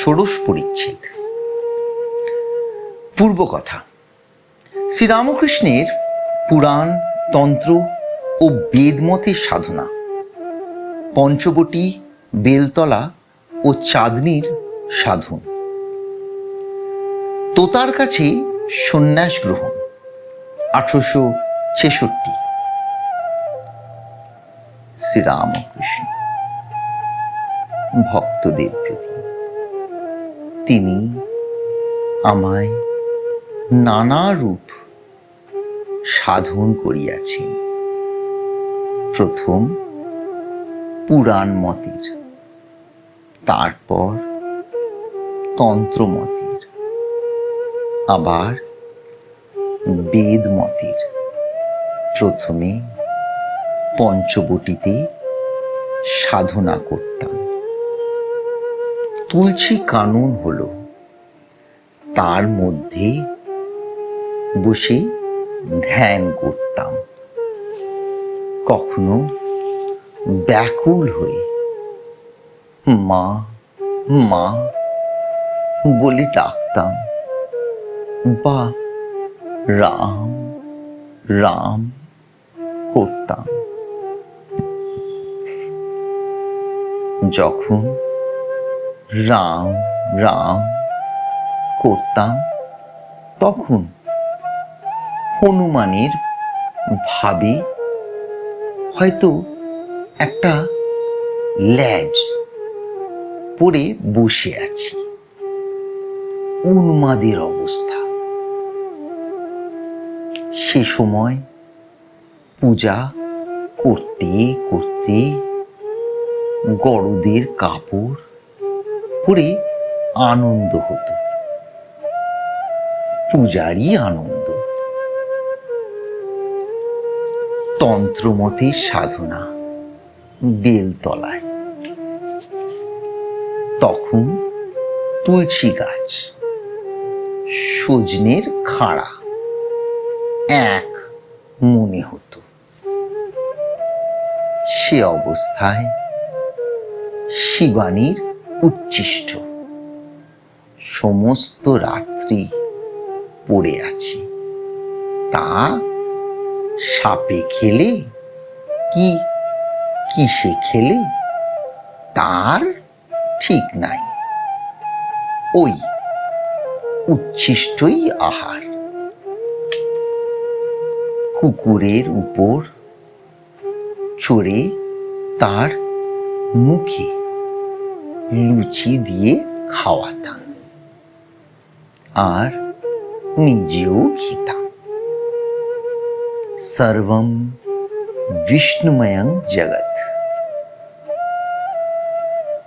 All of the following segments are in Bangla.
ষোড়শ পরিচ্ছেদ। পূর্ব কথা। শ্রীরামকৃষ্ণের পুরাণ, তন্ত্র ও বেদমতের সাধনা, পঞ্চবটি, বেলতলা ও চাঁদনির সাধন। তোতার কাছে সন্ন্যাস গ্রহণ, আঠারোশো ছেষট্টি। শ্রীরামকৃষ্ণ, ভক্তদের প্রতি। তিনি আমায় নানা রূপ সাধন করিয়াছেন। প্রথম পুরাণ মতের, তারপর তন্ত্রমতের আবার বেদ মতের। প্রথমে পঞ্চবটিতে সাধনা করতাম। তুলসী কানুন হলো। তার মধ্যে বসে ধ্যান করতাম। কখনো ব্যাকুল হয়ে, মা মা, বলে ডাকতাম। বা, রাম রাম, করতাম। যখন রাম রাম করতাম তখন হনুমানের ভাবে, হয়তো একটা ল্যাজ পরে বসে আছি। উন্মাদের অবস্থা। সে সময় পূজা করতে করতে গরুদের কাপড় পরে আনন্দ হতো। পূজারই আনন্দ। তন্ত্রমতে সাধনা বেলতলায়। তখন তুলসী গাছ, সজনের খাড়া, এক মনে হতো। সে অবস্থায় শিবানীর উচ্ছিষ্ট। সমস্ত রাত্রি পড়ে আছি। তা সাপে খেলে? কি কিসে খেলে? তার ঠিক নাই। ওই উচ্ছিষ্টই আহার। কুকুরের উপর চড়ে তার মুখে লুচি দিয়ে খাওয়াতাম। আর নিজেও খেতাম। সর্বম বিষ্ণুময়ং জগৎ।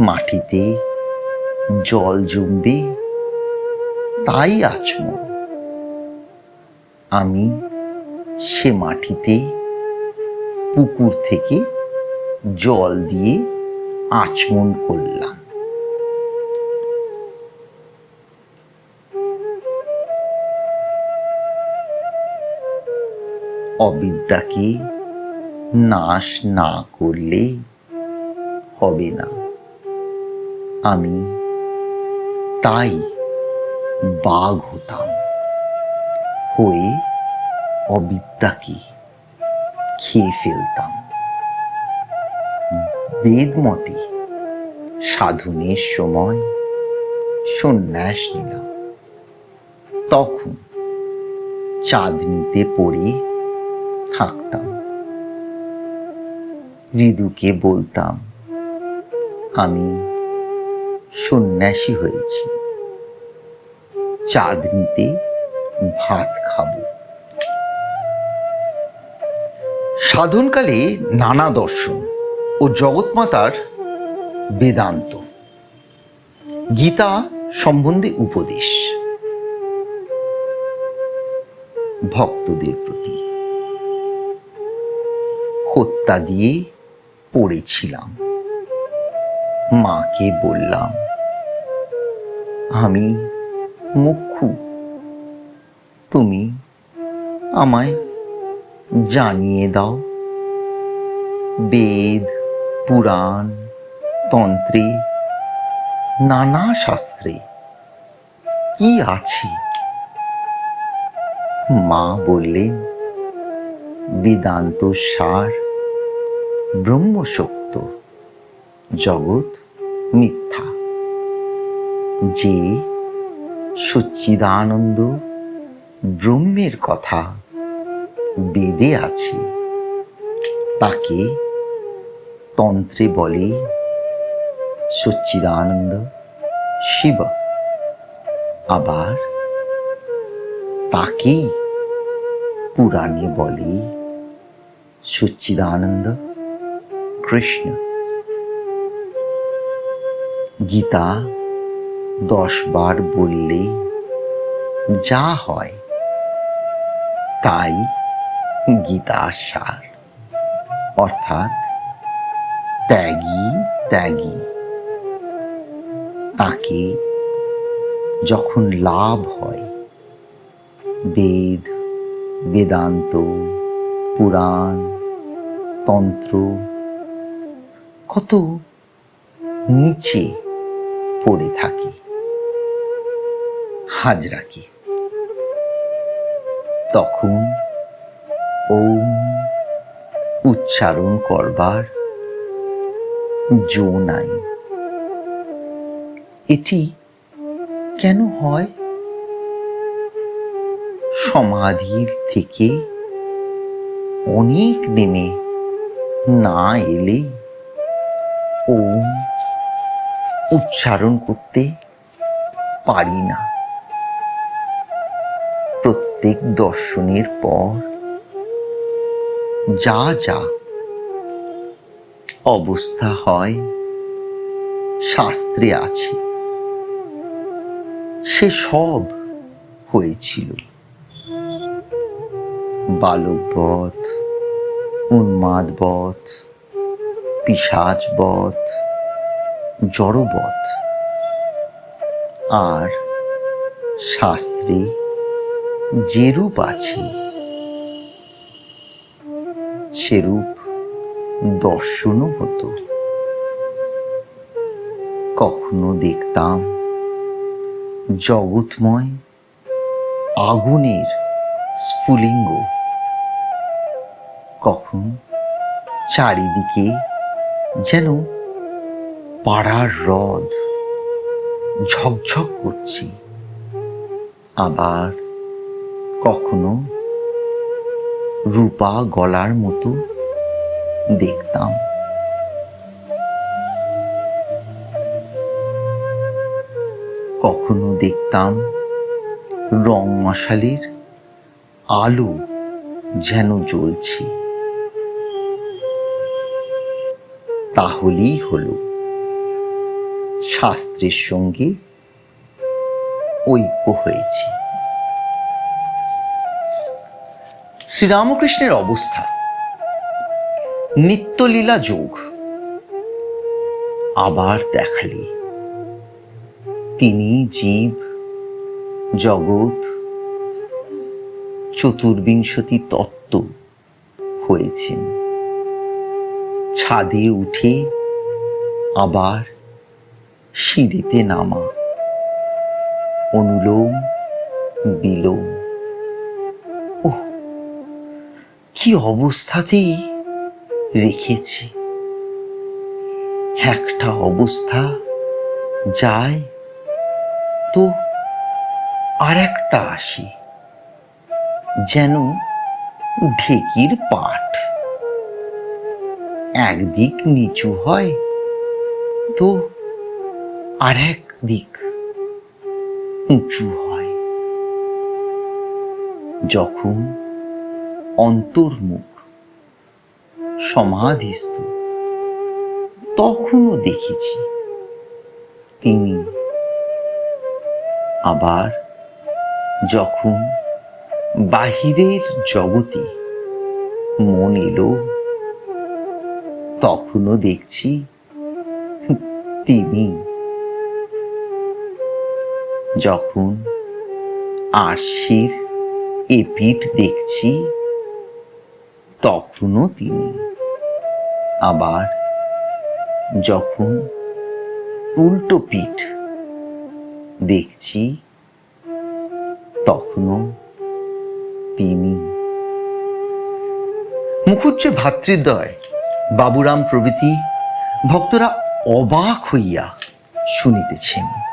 মাটিতে জল জমবে, তাই আচমন আমি সে মাটিতে পুকুর থেকে জল দিয়ে আচমন করলাম। অবিদ্যাকে নাশ না করলে হবে না। আমি তাই বাঘ হতাম। হয়ে অবিদ্যাকে খেয়ে ফেলতাম। বেদমতে সাধনের সময় সন্ন্যাস নিলাম। তখন চাঁদনিতে পড়ে থাকতাম। ঋদুকে বলতাম, আমি সন্ন্যাসী হয়েছি। চাঁদনিতে ভাত খাব। সাধনকালে নানা দর্শন ও জগৎমাতার বেদান্ত, গীতা সম্বন্ধে উপদেশ, ভক্তদের প্রতি। হত্যা দিয়ে পড়েছিলাম। মাকে বললাম, আমি মুখ্যু। তুমি আমায় জানিয়ে দাও। বেদ, পুরাণ, তন্ত্রে, নানা শাস্ত্রে কি আছে? মা বললেন, বেদান্ত সার ব্রহ্মসত্য, জগৎ মিথ্যা। যে সচ্চিদানন্দ ব্রহ্মের কথা বেদে আছে, তাকে তন্ত্রে বলে সচ্চিদানন্দ শিব। আবার তাকেই পুরাণে বলে সচ্চিদানন্দ কৃষ্ণ। গীতা দশ বার বললে যা হয় তাই গীতার সার। অর্থাৎ ত্যাগী ত্যাগী। তাকে যখন লাভ হয়, বেদ, বেদান্ত, পুরাণ, তন্ত্র কত নিচে পড়ে থাকে হাজরাকে তখন ওম উচ্চারণ করবার জো নাই। এটি কেন হয়? সমাধির থেকে অনেক নেমে না এলে উচ্চারণ করতে পারি না। প্রত্যেক দর্শনের পর যা যা অবস্থা হয় শাস্ত্রে আছে, সে সব হয়েছিল। বালকবধ, উন্মাদবধ, পিসাচবধ জড়বধ আর শাস্ত্রে যেরূপ আছে, সেরূপ দর্শনও হতো। কখনো দেখতাম জগৎময় আগুনের স্ফুলিঙ্গ। কখন চারিদিকে যেন পাড়ার হ্রদ ঝকঝক করছি। আবার কখনো রূপা গলার মতো দেখতাম। কখনো দেখতাম রং মশালির আলো যেন জ্বলছে। তাহলেই হলো। শাস্ত্রের সঙ্গে ঐক্য হয়েছে। শ্রীরামকৃষ্ণের অবস্থা, নিত্যলীলা যোগ আবার দেখালে। তিনি জীব, জগৎ, চতুর্বিংশতি তত্ত্ব হয়েছেন। ছাদে উঠে আবার সিঁড়িতে নামা। অনুলোম, বিলোম। ওহ, কি অবস্থাতেই রেখেছি। একটা অবস্থা যায় তো আর একটা আসে, যেন ঢেকির পাট। একদিক নিচু হয় তো আর এক দিক উঁচু হয়। যখন অন্তর্মুখ সমাধিস্থ, তখনও দেখেছি তিনি আবার যখন বাহিরের জগতে মন এলো, তখনও দেখছি তিনি যখন আরশির এপিঠ দেখছি, তখনও তিনি আবার যখন উল্টো পিঠ দেখছি, তখনও তিনি। মুখুজ্জে ভাতৃদ্বয়, বাবুরাম প্রভৃতি ভক্তরা অবাক হইয়া শুনিতেছেন।